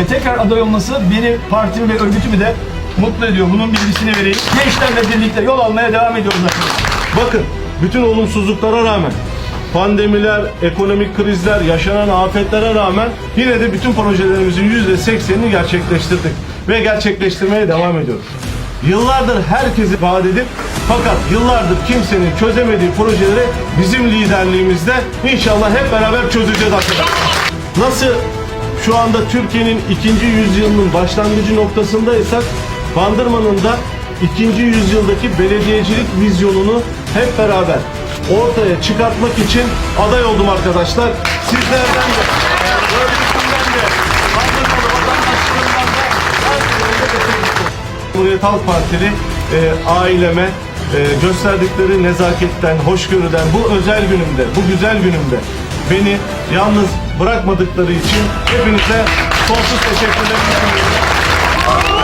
ve tekrar aday olması beni, partimi ve örgütümü de mutlu ediyor. Bunun bilgisini vereyim. Gençlerle birlikte yol almaya devam ediyoruz arkadaşlar. Bakın bütün olumsuzluklara rağmen pandemiler, ekonomik krizler, yaşanan afetlere rağmen yine de bütün projelerimizin yüzde seksenini gerçekleştirdik ve gerçekleştirmeye devam ediyoruz. Yıllardır herkesi vaat edip fakat yıllardır kimsenin çözemediği projeleri bizim liderliğimizde inşallah hep beraber çözeceğiz arkadaşlar. Nasıl şu anda Türkiye'nin ikinci yüzyılının başlangıcı noktasındaysak Bandırma'nın da ikinci yüzyıldaki belediyecilik vizyonunu hep beraber ortaya çıkartmak için aday oldum arkadaşlar. Sizlerden de, örgütümden de, Bandırmalı vatandaşlarımdan da. Cumhuriyet Halk Partili e, aileme e, gösterdikleri nezaketten, hoşgörüden bu özel günümde, bu güzel günümde beni yalnız bırakmadıkları için hepinize sonsuz teşekkürler sunuyorum.